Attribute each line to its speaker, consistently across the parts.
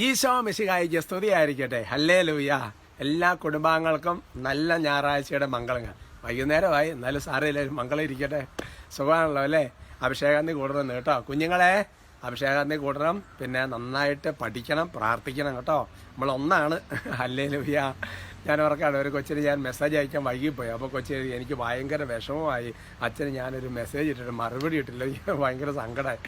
Speaker 1: ഈശോ മിശിഹായിക്ക് സ്തുതിയായിരിക്കട്ടെ ഹല്ലേ ലൂയ എല്ലാ കുടുംബാംഗങ്ങൾക്കും നല്ല ഞായറാഴ്ചയുടെ മംഗളങ്ങൾ. വൈകുന്നേരമായി എന്നാലും സാറേ മംഗളം ഇരിക്കട്ടെ. സുഖമാണല്ലോ അല്ലേ? അഭിഷേകാന്തി കൂടണം കേട്ടോ. കുഞ്ഞുങ്ങളെ അഭിഷേകാന്തി കൂടണം. പിന്നെ നന്നായിട്ട് പഠിക്കണം പ്രാർത്ഥിക്കണം കേട്ടോ. നമ്മളൊന്നാണ്. ഹല്ലേ ലൂയ ഞാൻ ഓർക്കാണ് ഒരു കൊച്ചിന് ഞാൻ മെസ്സേജ് അയക്കാൻ വൈകിപ്പോയി. അപ്പോൾ കൊച്ചി എനിക്ക് ഭയങ്കര വിഷമമായി. അച്ഛന് ഞാനൊരു മെസ്സേജ് ഇട്ടിട്ട് മറുപടി ഇട്ടില്ല ഭയങ്കര സങ്കടമായി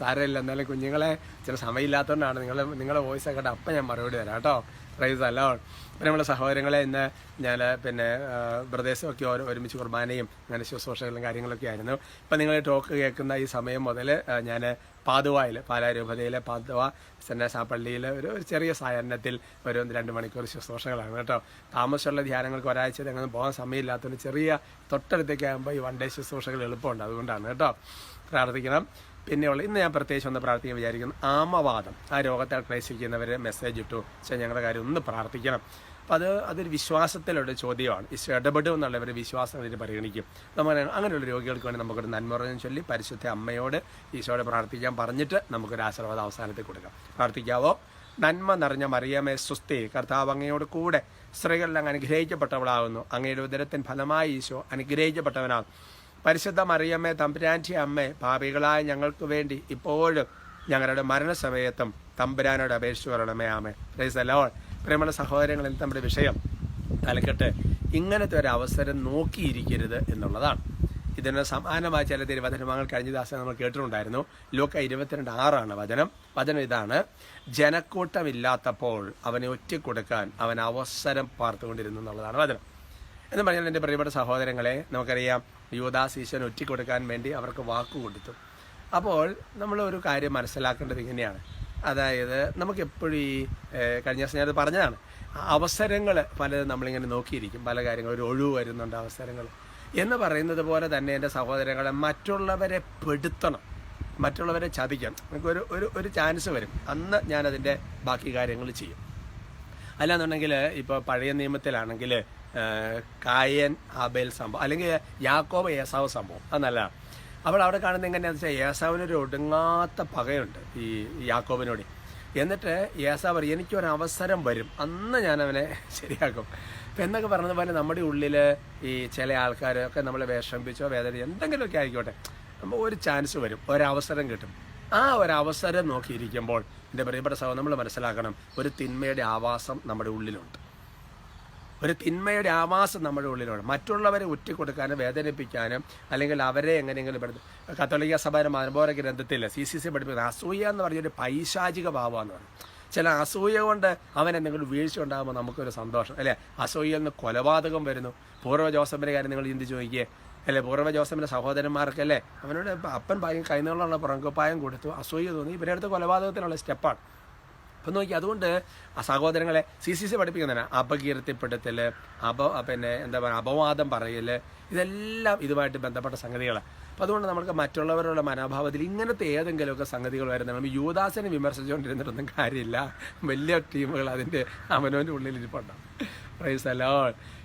Speaker 1: സാരമില്ല എന്നാലും കുഞ്ഞുങ്ങളെ ചില സമയമില്ലാത്തതുകൊണ്ടാണ് നിങ്ങൾ നിങ്ങളുടെ വോയിസ് ഒക്കെ അപ്പം ഞാൻ മറുപടി തരാം കേട്ടോ. പ്രൈസ് അല്ലോ പിന്നെ നമ്മുടെ സഹോദരങ്ങളെ ഇന്ന് ഞാൻ പിന്നെ പ്രദേശമൊക്കെ ഓരോ ഒരുമിച്ച് കുർബാനയും അങ്ങനെ ശുശ്രൂഷകളും കാര്യങ്ങളൊക്കെ ആയിരുന്നു. ഇപ്പം നിങ്ങൾ ടോക്ക് കേൾക്കുന്ന ഈ സമയം മുതൽ ഞാൻ പാതുവായിൽ പാലാരൂപതയിലെ പാതുവ സെന്നാസാ പള്ളിയിൽ ഒരു ഒരു ചെറിയ സായാഹ്നത്തിൽ ഒരു രണ്ട് മണിക്കൂർ ശുശ്രൂഷകളാണ് കേട്ടോ. താമസമുള്ള ധ്യാനങ്ങൾക്ക് ഒരാഴ്ച അങ്ങനെ പോകാൻ സമയമില്ലാത്തതുകൊണ്ട് ചെറിയ തൊട്ടടുത്തേക്ക് ആകുമ്പോൾ ഈ വൺ ഡേ ശുശ്രൂഷകൾ എളുപ്പമുണ്ട്. അതുകൊണ്ടാണ് കേട്ടോ. പ്രാർത്ഥിക്കണം. പിന്നെയുള്ള ഇന്ന് ഞാൻ പ്രത്യേകിച്ച് ഒന്ന് പ്രാർത്ഥിക്കാൻ വിചാരിക്കുന്നു. ആമവാദം. ആ രോഗത്തെ ക്ലേശിക്കുന്നവർ മെസ്സേജ് ഇട്ടു. പക്ഷേ ഞങ്ങളുടെ കാര്യം ഒന്ന് പ്രാർത്ഥിക്കണം. അപ്പോൾ അത് അതൊരു വിശ്വാസത്തിലുള്ള ചോദ്യമാണ്. ഈശോ ഇടപെടും എന്നുള്ളവർ വിശ്വാസം അതിന് പരിഗണിക്കും. നമ്മൾ അങ്ങനെയുള്ള രോഗികൾക്ക് വേണ്ടി നമുക്കൊരു നന്മറഞ്ഞു ചൊല്ലി പരിശുദ്ധ അമ്മയോട് ഈശോയോട് പ്രാർത്ഥിക്കാൻ പറഞ്ഞിട്ട് നമുക്കൊരു ആശീർവാദം അവസാനത്തിൽ കൊടുക്കാം. പ്രാർത്ഥിക്കാവോ? നന്മ നിറഞ്ഞ മറിയമേ സുസ്ഥി കർത്താവ് അങ്ങയോട് കൂടെ സ്ത്രീകളിൽ അങ്ങ് അനുഗ്രഹിക്കപ്പെട്ടവളാകുന്നു. അങ്ങയുടെ ഉദരത്തിൻ ഫലമായി ഈശോ അനുഗ്രഹിക്കപ്പെട്ടവനാകും പരിശുദ്ധ മറിയമ്മേ തമ്പുരാന്റെ അമ്മേ പാപികളായ ഞങ്ങൾക്ക് വേണ്ടി ഇപ്പോഴും ഞങ്ങളുടെ മരണസമയത്തും തമ്പുരാനോട് അപേക്ഷിച്ചു വരണമേ ആമേ പ്രൈസ് അലോൾ പ്രിയമുള്ള സഹോദരങ്ങളിൽ നമ്മുടെ വിഷയം തലക്കെട്ട് ഇങ്ങനത്തെ ഒരു അവസരം നോക്കിയിരിക്കരുത് എന്നുള്ളതാണ്. ഇതിന് സമാനമായ ചില തിരുവചനങ്ങൾ കഴിഞ്ഞ ദിവസം നമ്മൾ കേട്ടിട്ടുണ്ടായിരുന്നു. ലോക ഇരുപത്തിരണ്ട് ആറാണ് വചനം. വചനം ഇതാണ് ജനക്കൂട്ടമില്ലാത്തപ്പോൾ അവനെ ഒറ്റക്കൊടുക്കാൻ അവൻ അവസരം പാർത്തുകൊണ്ടിരുന്നു എന്നുള്ളതാണ് വചനം. എന്ന് പറഞ്ഞാൽ എന്റെ പ്രിയപ്പെട്ട സഹോദരങ്ങളെ നമുക്കറിയാം യുവദാസ് ഈശ്വരൻ കൊടുക്കാൻ വേണ്ടി അവർക്ക് വാക്കു കൊടുത്തു അപ്പോൾ നമ്മൾ ഒരു കാര്യം മനസ്സിലാക്കേണ്ടത് ഇങ്ങനെയാണ്. അതായത് നമുക്ക് എപ്പോഴും ഈ കഴിഞ്ഞ ദിവസം ഞാനത് പറഞ്ഞതാണ്. അവസരങ്ങൾ പലതും നമ്മളിങ്ങനെ നോക്കിയിരിക്കും. പല കാര്യങ്ങളും ഒരു ഒഴിവ് വരുന്നുണ്ട് അവസരങ്ങൾ. എന്ന് പറയുന്നത് പോലെ തന്നെ എന്റെ സഹോദരങ്ങളെ മറ്റുള്ളവരെ പെടുത്തണം. മറ്റുള്ളവരെ ചതിക്കണം. നമുക്കൊരു ഒരു ഒരു ചാൻസ് വരും. അന്ന് ഞാനതിന്റെ ബാക്കി കാര്യങ്ങൾ ചെയ്യും. അല്ലാന്നുണ്ടെങ്കിൽ ഇപ്പോൾ പഴയ നിയമത്തിലാണെങ്കിൽ കായൻ ആബേൽ സംഭവം അല്ലെങ്കിൽ യാക്കോബ് ഏസാവ് സംഭവം. അത് നല്ലതാണ്. അപ്പോൾ അവിടെ കാണുന്ന എങ്ങനെയാണെന്ന് വെച്ചാൽ ഏസാവിനൊരു ഒടുങ്ങാത്ത പകയുണ്ട് ഈ യാക്കോബിനോട്. എന്നിട്ട് ഏസാവ് പറയും എനിക്കൊരു അവസരം വരും. അന്ന് ഞാൻ അവനെ ശരിയാക്കും. അപ്പം എന്നൊക്കെ പറഞ്ഞതുപോലെ നമ്മുടെ ഉള്ളിൽ ഈ ചില ആൾക്കാരൊക്കെ നമ്മളെ വിഷമിപ്പിച്ചോ വേദന എന്തെങ്കിലുമൊക്കെ ആയിക്കോട്ടെ. നമ്മൾ ഒരു ചാൻസ് വരും ഒരവസരം കിട്ടും. ആ ഒരു അവസരം നോക്കിയിരിക്കുമ്പോൾ എന്റെ പ്രിയപ്പെട്ട സഹോദരം നമ്മൾ മനസ്സിലാക്കണം ഒരു തിന്മയുടെ ആവാസം നമ്മുടെ ഉള്ളിലുണ്ട്. ഒരു തിന്മയുടെ ആവാസം നമ്മുടെ ഉള്ളിലുണ്ട്. മറ്റുള്ളവരെ ഉറ്റിക്കൊടുക്കാനും വേദനിപ്പിക്കാനും അല്ലെങ്കിൽ അവരെ എങ്ങനെയെങ്കിലും പെടുത്ത കത്തോലിക്ക സഭയുടെ മനബോധ ഗ്രന്ഥത്തിൽ സി സി സി പഠിപ്പിക്കുന്ന അസൂയ എന്ന് പറഞ്ഞൊരു പൈശാചിക ഭാവമാണ്. ചില അസൂയ കൊണ്ട് അവൻ എന്തെങ്കിലും വീഴ്ച ഉണ്ടാകുമ്പോൾ നമുക്കൊരു സന്തോഷം. അല്ലേ? അസൂയയിൽ നിന്ന് കൊലപാതകം വരുന്നു. പൂർവ ജോസഫിന്റെ കാര്യം നിങ്ങൾ ചിന്തിച്ച് നോക്കിയേ. അല്ലേ? പൂർവ ജോസഫിന്റെ സഹോദരന്മാർക്കല്ലേ അവനോട് അപ്പൻ പായം കൈനീളമുള്ള പുറങ്കുപ്പായം കൊടുത്തു. അസൂയ തോന്നി. ഇവരുടെ അടുത്ത് കൊലപാതകത്തിനുള്ള സ്റ്റെപ്പാണ് അപ്പം നോക്കി അതുകൊണ്ട് സഹോദരങ്ങളെ സി സി സി പഠിപ്പിക്കുന്നതിന്. അപകീർത്തിപ്പെടുത്തൽ അപ പിന്നെ എന്താ പറയുക അപവാദം പറയൽ ഇതെല്ലാം ഇതുമായിട്ട് ബന്ധപ്പെട്ട സംഗതികളാണ് അപ്പം അതുകൊണ്ട് നമുക്ക് മറ്റുള്ളവരുടെ മനോഭാവത്തിൽ ഇങ്ങനത്തെ ഏതെങ്കിലുമൊക്കെ സംഗതികൾ വരുന്നത് നമ്മൾ യുവദാസിനെ വിമർശിച്ചുകൊണ്ടിരുന്നിട്ടൊന്നും കാര്യമില്ല. വലിയ ടീമുകൾ അതിന്റെ അവനവന്റെ ഉള്ളിൽ ഇരിപ്പുണ്ടാവും പ്രൈസ് അല്ലോ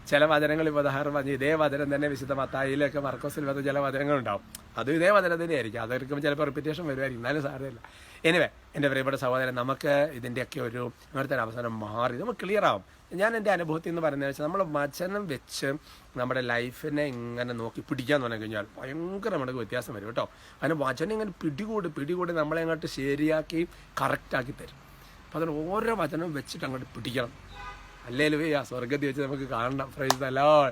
Speaker 1: ചില വചനങ്ങൾ ഇപ്പോൾ ഉദാഹരണം പറഞ്ഞ് ഇതേ വചനം തന്നെ വിശുദ്ധ മത്തായിലൊക്കെ മർക്കോസിൽ വന്ന ചില വചനങ്ങളുണ്ടാവും. അതും ഇതേ വചനം തന്നെയായിരിക്കും. അതൊക്കെ ചിലപ്പോൾ റിപ്പിറ്റേഷൻ വരുമായിരിക്കും. എന്നാലും സാരമില്ല. എനിവേ എന്റെ പ്രിയപ്പെട്ട സഹോദരൻ നമുക്ക് ഇതിന്റെയൊക്കെ ഒരു ഇവിടുത്തെ അവസാനം മാറി. നമുക്ക് ക്ലിയർ ആവും. ഞാൻ എന്റെ അനുഭവത്തിൽ എന്ന് പറയുന്നത് വെച്ചാൽ നമ്മൾ വചനം വെച്ച് നമ്മുടെ ലൈഫിനെ ഇങ്ങനെ നോക്കി പിടിക്കാൻ തുടങ്ങി കഴിഞ്ഞാൽ ഭയങ്കര നമുക്ക് വ്യത്യാസം വരും കേട്ടോ. അതിന് വചനം ഇങ്ങനെ പിടികൂടി പിടികൂടി നമ്മളെ അങ്ങോട്ട് ശരിയാക്കി കറക്റ്റാക്കി തരും. അപ്പോൾ അതിന് ഓരോ വചനം വെച്ചിട്ട് അങ്ങോട്ട് പിടിക്കണം. അല്ലേലും ആ സ്വർഗത്തിൽ വെച്ച് നമുക്ക് കാണണം. പ്രൈസ് അല്ലോ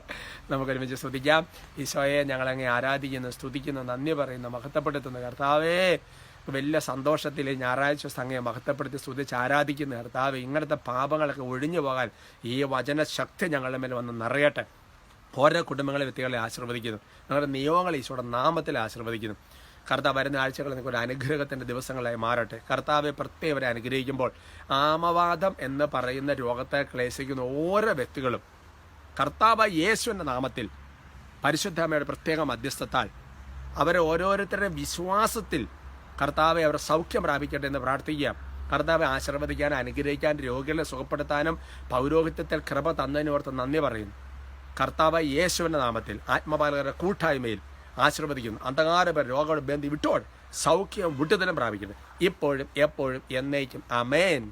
Speaker 1: നമുക്ക് ഒരുമിച്ച് സ്തുതിക്കാം. ഈശോയെ ഞങ്ങളങ്ങ് ആരാധിക്കുന്നു സ്തുതിക്കുന്നു നന്ദി പറയുന്നു മഹത്വപ്പെടുത്തുന്നു. കർത്താവേ വലിയ സന്തോഷത്തിൽ ഞായറാഴ്ച സംഘയെ മഹത്വപ്പെടുത്തി സ്തുതിച്ച് ആരാധിക്കുന്ന. കർത്താവ് ഇങ്ങനത്തെ പാപങ്ങളൊക്കെ ഒഴിഞ്ഞു പോകാൻ ഈ വചന ശക്തി ഞങ്ങളുടെ മേൽ വന്ന് നിറയട്ടെ. ഓരോ കുടുംബങ്ങളെ വ്യക്തികളെ ആശീർവദിക്കുന്നു. ഞങ്ങളുടെ നിയമങ്ങളെ ഈശോയുടെ നാമത്തിൽ ആശീർവദിക്കുന്നു. കർത്താവ് വരുന്ന ആഴ്ചകൾ നിങ്ങൾക്ക് ഒരു അനുഗ്രഹത്തിന്റെ ദിവസങ്ങളായി മാറട്ടെ. കർത്താവെ പ്രത്യേകരെ അനുഗ്രഹിക്കുമ്പോൾ ആമവാദം എന്ന് പറയുന്ന രോഗത്തെ ക്ലേശിക്കുന്ന ഓരോ വ്യക്തികളും കർത്താവ് യേശുവിന്റെ നാമത്തിൽ പരിശുദ്ധമ്മയുടെ പ്രത്യേക മധ്യസ്ഥത്താൽ അവരെ ഓരോരുത്തരുടെ വിശ്വാസത്തിൽ കർത്താവെ അവരെ സൗഖ്യം പ്രാപിക്കട്ടെ എന്ന് പ്രാർത്ഥിക്കുക. കർത്താവെ ആശീർവദിക്കാനും അനുഗ്രഹിക്കാൻ രോഗികളെ സുഖപ്പെടുത്താനും പൗരോഹിത്യത്തിൽ കൃപ തന്നതിനോർത്ത് നന്ദി പറയുന്നു. കർത്താവ് യേശുവിന്റെ നാമത്തിൽ ആത്മപാലകരുടെ കൂട്ടായ്മയിൽ ആശീർവദിക്കുന്നു. അന്ധകാരപര രോഗങ്ങളുടെ ബന്ധി വിട്ടോട് സൗഖ്യം വിട്ടുതലം പ്രാപിക്കുന്നു. ഇപ്പോഴും എപ്പോഴും എന്നേക്കും. അമേൻ